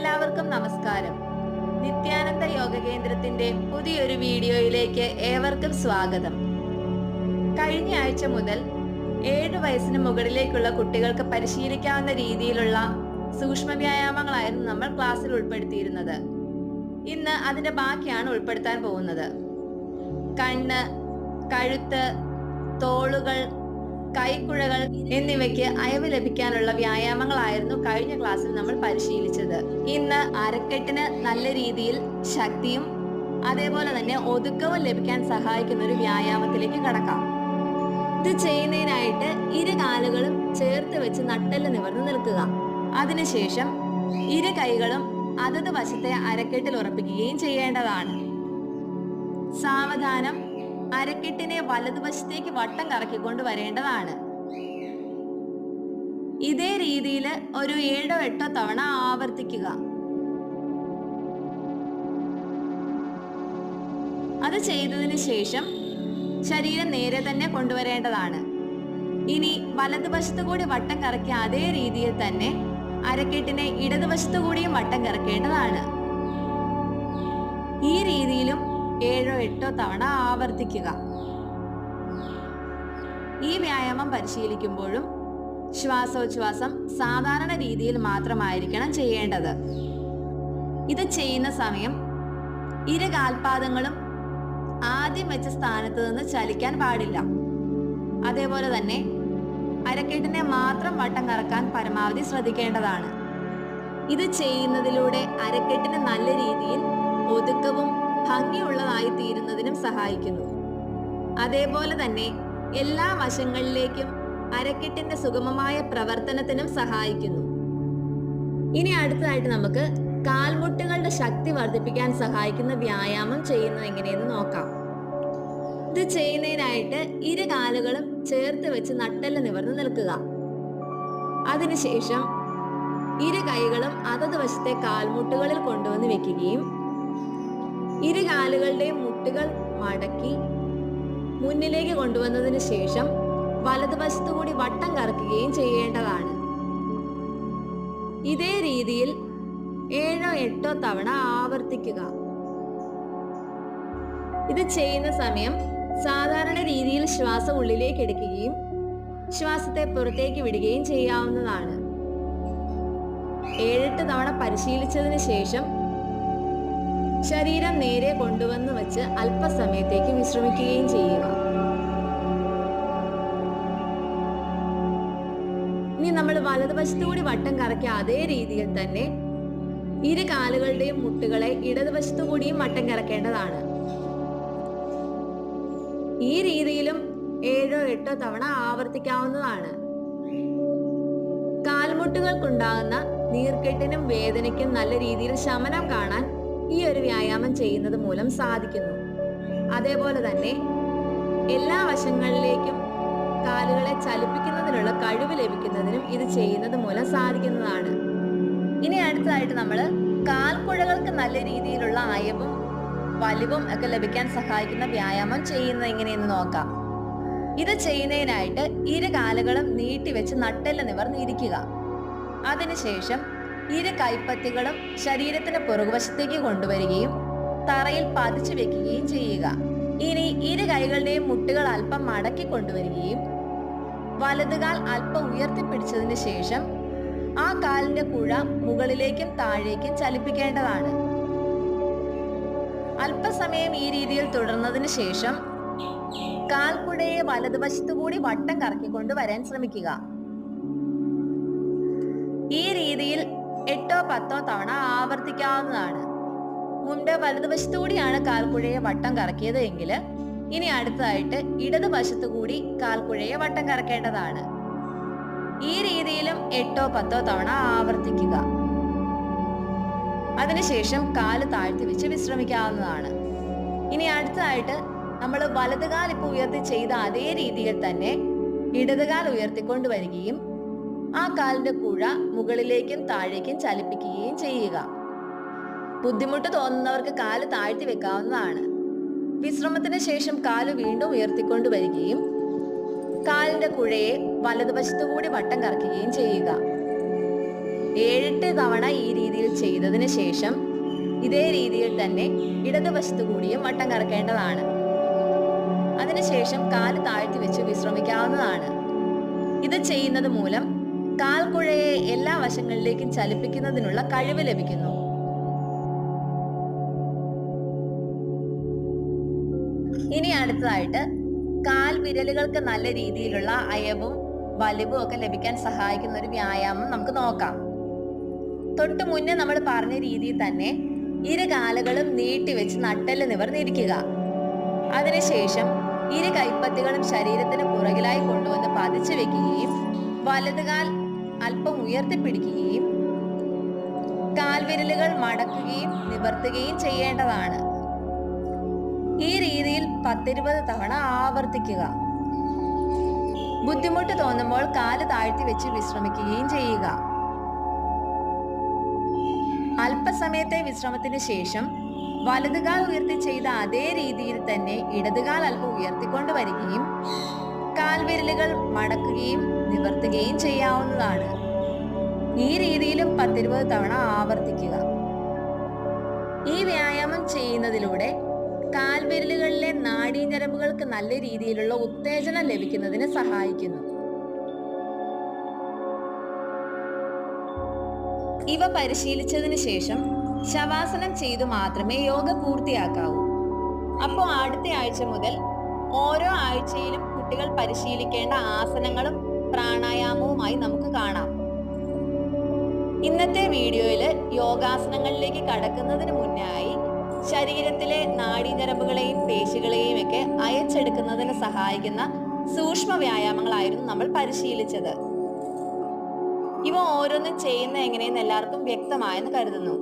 എല്ലാവർക്കും നമസ്കാരം. നിത്യാനന്ദ യോഗ കേന്ദ്രത്തിന്റെ പുതിയൊരു വീഡിയോയിലേക്ക് ഏവർക്കും സ്വാഗതം. കഴിഞ്ഞ ആഴ്ച മുതൽ ഏഴ് വയസ്സിന് മുകളിലേക്കുള്ള കുട്ടികൾക്ക് പരിശീലിക്കാവുന്ന രീതിയിലുള്ള സൂക്ഷ്മ വ്യായാമങ്ങളായിരുന്നു നമ്മൾ ക്ലാസ്സിൽ ഉൾപ്പെടുത്തിയിരുന്നത്. ഇന്ന് അതിന്റെ ബാക്കിയാണ് ഉൾപ്പെടുത്താൻ പോകുന്നത്. കണ്ണ് കഴുത്ത് തോളുകൾ കൈക്കുഴകൾ എന്നിവയ്ക്ക് അയവ് ലഭിക്കാനുള്ള വ്യായാമങ്ങളായിരുന്നു കഴിഞ്ഞ ക്ലാസ്സിൽ നമ്മൾ പരിശീലിച്ചത്. ഇന്ന് അരക്കെട്ടിന് നല്ല രീതിയിൽ ശക്തിയും അതേപോലെ തന്നെ ഒതുക്കവും ലഭിക്കാൻ സഹായിക്കുന്ന ഒരു വ്യായാമത്തിലേക്ക് കടക്കാം. ഇത് ചെയ്യുന്നതിനായിട്ട് ഇരു കാലുകളും ചേർത്ത് വെച്ച് നട്ടൽ നിവർന്ന് നിൽക്കുക. അതിനുശേഷം ഇരു കൈകളും അതത് വശത്തെ അരക്കെട്ടിൽ ഉറപ്പിക്കുകയും ചെയ്യേണ്ടതാണ്. സാവധാനം അരക്കെട്ടിനെ വലതുവശത്തേക്ക് വട്ടം കറക്കിക്കൊണ്ട് വരേണ്ടതാണ്. ഇതേ രീതിയിൽ ഒരു ഏഴോ എട്ടോ തവണ ആവർത്തിക്കുക. അത് ചെയ്തതിന് ശേഷം ശരീരം നേരെ തന്നെ കൊണ്ടുവരേണ്ടതാണ്. ഇനി വലതുവശത്തു കൂടി വട്ടം കറക്കിയ അതേ രീതിയിൽ തന്നെ അരക്കെട്ടിനെ ഇടതുവശത്തു കൂടിയും വട്ടം കറക്കേണ്ടതാണ്. ഏഴോ എട്ടോ തവണ ആവർത്തിക്കുക. ഈ വ്യായാമം പരിശീലിക്കുമ്പോഴും ശ്വാസോച്ഛ്വാസം സാധാരണ രീതിയിൽ മാത്രമായിരിക്കണം ചെയ്യേണ്ടത്. ഇത് ചെയ്യുന്ന സമയം ഇരു കാൽപാദങ്ങളും ആദ്യം വെച്ച സ്ഥാനത്ത് നിന്ന് ചലിക്കാൻ പാടില്ല. അതേപോലെ തന്നെ അരക്കെട്ടിനെ മാത്രം വട്ടം കറക്കാൻ പരമാവധി ശ്രദ്ധിക്കേണ്ടതാണ്. ഇത് ചെയ്യുന്നതിലൂടെ അരക്കെട്ടിന് നല്ല രീതിയിൽ ഒതുക്കവും ഭംഗിയുള്ളതായി തീരുന്നതിനും സഹായിക്കുന്നു. അതേപോലെ തന്നെ എല്ലാ വശങ്ങളിലേക്കും അരക്കെട്ടിന്റെ സുഗമമായ പ്രവർത്തനത്തിനും സഹായിക്കുന്നു. ഇനി അടുത്തതായിട്ട് നമുക്ക് കാൽമുട്ടുകളുടെ ശക്തി വർദ്ധിപ്പിക്കാൻ സഹായിക്കുന്ന വ്യായാമം ചെയ്യുന്നത് എങ്ങനെയെന്ന് നോക്കാം. ഇത് ചെയ്യുന്നതിനായിട്ട് ഇരു കാലുകളും ചേർത്ത് വെച്ച് നട്ടെല്ല് നിവർന്ന് നിൽക്കുക. അതിനുശേഷം ഇരു കൈകളും അതത് വശത്തെ കാൽമുട്ടുകളിൽ കൊണ്ടുവന്ന് വെക്കുകയും ഇരു കാലുകളുടെയും മുട്ടുകൾ മടക്കി മുന്നിലേക്ക് കൊണ്ടുവന്നതിന് ശേഷം വലതുവശത്തു കൂടി വട്ടം കറക്കുകയും ചെയ്യേണ്ടതാണ്. ഇതേ രീതിയിൽ ഏഴോ എട്ടോ തവണ ആവർത്തിക്കുക. ഇത് ചെയ്യുന്ന സമയം സാധാരണ രീതിയിൽ ശ്വാസം ഉള്ളിലേക്ക് എടുക്കുകയും ശ്വാസത്തെ പുറത്തേക്ക് വിടുകയും ചെയ്യാവുന്നതാണ്. ഏഴെട്ട് തവണ പരിശീലിച്ചതിന് ശേഷം ശരീരം നേരെ കൊണ്ടുവന്ന് വച്ച് അല്പസമയത്തേക്ക് വിശ്രമിക്കുകയും ചെയ്യുക. ഇനി നമ്മൾ വലതുവശത്തുകൂടി വട്ടം കറക്കിയ അതേ രീതിയിൽ തന്നെ ഇരു കാലുകളുടെയും മുട്ടുകളെ ഇടതുവശത്തുകൂടിയും വട്ടം കറക്കേണ്ടതാണ്. ഈ രീതിയിലും ഏഴോ എട്ടോ തവണ ആവർത്തിക്കാവുന്നതാണ്. കാൽമുട്ടുകൾക്കുണ്ടാകുന്ന നീർക്കെട്ടിനും വേദനയ്ക്കും നല്ല രീതിയിൽ ശമനം കാണാൻ ഈ ഒരു വ്യായാമം ചെയ്യുന്നത് മൂലം സാധിക്കുന്നു. അതേപോലെ തന്നെ എല്ലാ വശങ്ങളിലേക്കും കാലുകളെ ചലിപ്പിക്കുന്നതിനുള്ള കഴിവ് ലഭിക്കുന്നതിനും ഇത് ചെയ്യുന്നത് മൂലം സാധിക്കുന്നതാണ്. ഇനി അടുത്തതായിട്ട് നമ്മൾ കാൽക്കുഴകൾക്ക് നല്ല രീതിയിലുള്ള അയവും വലിവും ഒക്കെ ലഭിക്കാൻ സഹായിക്കുന്ന വ്യായാമം ചെയ്യുന്നത് എങ്ങനെയെന്ന് നോക്കാം. ഇത് ചെയ്യുന്നതിനായിട്ട് ഇരു കാലുകളും നീട്ടിവെച്ച് നട്ടെല്ല് നിവർന്നിരിക്കുക അതിനുശേഷം ഇരു കൈപ്പത്തികളും ശരീരത്തിന് പുറകുവശത്തേക്ക് കൊണ്ടുവരികയും തറയിൽ പതിച്ചു വെക്കുകയും ചെയ്യുക. ഇനി ഇരു കൈകളുടെയും മുട്ടുകൾ അല്പം മടക്കി കൊണ്ടുവരികയും വലതുകാൽ അല്പം ഉയർത്തിപ്പിടിച്ചതിന് ശേഷം ആ കാലിന്റെ കുഴ മുകളിലേക്കും താഴേക്കും ചലിപ്പിക്കേണ്ടതാണ്. അല്പസമയം ഈ രീതിയിൽ തുടർന്നതിന് ശേഷം കാൽക്കുഴയെ വലതുവശത്തുകൂടി വട്ടം കറക്കിക്കൊണ്ട് വരാൻ ശ്രമിക്കുക. ഈ രീതിയിൽ പത്തോ തവണ ആവർത്തിക്കാവുന്നതാണ്. മുൻപ് വലതുവശത്തു കൂടിയാണ് കാൽക്കുഴയെ വട്ടം കറക്കിയത് എങ്കിൽ ഇനി അടുത്തതായിട്ട് ഇടതുവശത്തു കൂടി കാൽക്കുഴയെ വട്ടം കറക്കേണ്ടതാണ്. ഈ രീതിയിലും എട്ടോ പത്തോ തവണ ആവർത്തിക്കുക. അതിനുശേഷം കാൽ താഴ്ത്തി വെച്ച് വിശ്രമിക്കാവുന്നതാണ്. ഇനി അടുത്തതായിട്ട് നമ്മൾ വലതുകാൽ ഇപ്പോൾ ഉയർത്തി ചെയ്ത അതേ രീതിയിൽ തന്നെ ഇടതുകാൽ ഉയർത്തിക്കൊണ്ട് വരികയും ആ കാലിന്റെ കുഴ മുകളിലേക്കും താഴേക്കും ചലിപ്പിക്കുകയും ചെയ്യുക. ബുദ്ധിമുട്ട് തോന്നുന്നവർക്ക് കാൽ താഴ്ത്തി വെക്കാവുന്നതാണ്. വിശ്രമത്തിന് ശേഷം കാൽ വീണ്ടും ഉയർത്തിക്കൊണ്ടു വരികയും കാലിന്റെ കുഴയെ വലതുവശത്തു കൂടി വട്ടം കറക്കുകയും ചെയ്യുക. ഏഴെട്ട് തവണ ഈ രീതിയിൽ ചെയ്തതിന് ശേഷം ഇതേ രീതിയിൽ തന്നെ ഇടതുവശത്തു കൂടിയും വട്ടം കറക്കേണ്ടതാണ്. അതിനുശേഷം കാൽ താഴ്ത്തി വെച്ച് വിശ്രമിക്കാവുന്നതാണ്. ഇത് ചെയ്യുന്നത് മൂലം കാൽക്കുഴയെ എല്ലാ വശങ്ങളിലേക്കും ചലിപ്പിക്കുന്നതിനുള്ള കഴിവ് ലഭിക്കുന്നു. ഇനി അടുത്തതായിട്ട് കാൽ വിരലുകൾക്ക് നല്ല രീതിയിലുള്ള അയവും വലിവും ഒക്കെ ലഭിക്കാൻ സഹായിക്കുന്ന ഒരു വ്യായാമം നമുക്ക് നോക്കാം. തൊട്ട് മുന്നേ നമ്മൾ പറഞ്ഞ രീതിയിൽ തന്നെ ഇരു കാലുകളും നീട്ടിവെച്ച് നട്ടൽ നിവർന്നിരിക്കുക. അതിനുശേഷം ഇരു കൈപ്പത്തികളും ശരീരത്തിന് പുറകിലായി കൊണ്ടുവന്ന് പതിച്ചു വെക്കുകയും വലതുകാൽ അല്പം ഉയർത്തിപ്പിടിക്കുകയും കാൽവിരലുകൾ മടക്കുകയും നിവർത്തുകയും ചെയ്യേണ്ടതാണ്. ഈ രീതിയിൽ പത്തിരുപത് തവണ ആവർത്തിക്കുക. ബുദ്ധിമുട്ട് തോന്നുമ്പോൾ കാൽ താഴ്ത്തി വെച്ച് വിശ്രമിക്കുകയും ചെയ്യുക. അല്പസമയത്തെ വിശ്രമത്തിന് ശേഷം വലതുകാൽ ഉയർത്തി ചെയ്ത അതേ രീതിയിൽ തന്നെ ഇടതുകാൽ അല്പം ഉയർത്തിക്കൊണ്ട് വരികയും കാൽവിരലുകൾ മടക്കുകയും നിവർത്തുകയും ചെയ്യാവുന്നതാണ്. ഈ രീതിയിലും പത്തിരുപത് തവണ ആവർത്തിക്കുക. ഈ വ്യായാമം ചെയ്യുന്നതിലൂടെ കാൽവിരലുകളിലെ നാഡീഞരമ്പുകൾക്ക് നല്ല രീതിയിലുള്ള ഉത്തേജനം ലഭിക്കുന്നതിന് സഹായിക്കുന്നു. ഇവ പരിശീലിച്ചതിന് ശേഷം ശവാസനം ചെയ്തു മാത്രമേ യോഗ പൂർത്തിയാക്കാവൂ. അപ്പോൾ അടുത്ത ആഴ്ച മുതൽ ഓരോ ആഴ്ചയിലും കുട്ടികൾ പരിശീലിക്കേണ്ട ആസനങ്ങളും പ്രാണായാമവുമായി നമുക്ക് കാണാം. ഇന്നത്തെ വീഡിയോയിൽ യോഗാസനങ്ങളിലേക്ക് കടക്കുന്നതിന് മുന്നായി ശരീരത്തിലെ നാഡീഞരമ്പുകളെയും പേശികളെയും ഒക്കെ അയച്ചെടുക്കുന്നതിന് സഹായിക്കുന്ന സൂക്ഷ്മ വ്യായാമങ്ങളായിരുന്നു നമ്മൾ പരിശീലിച്ചത്. ഇവ ഓരോന്നും ചെയ്യുന്ന എങ്ങനെയെന്ന് എല്ലാവർക്കും വ്യക്തമായെന്ന് കരുതുന്നു.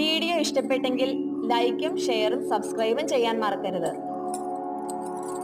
വീഡിയോ ഇഷ്ടപ്പെട്ടെങ്കിൽ ലൈക്കും ഷെയറും സബ്സ്ക്രൈബും ചെയ്യാൻ മറക്കരുത്.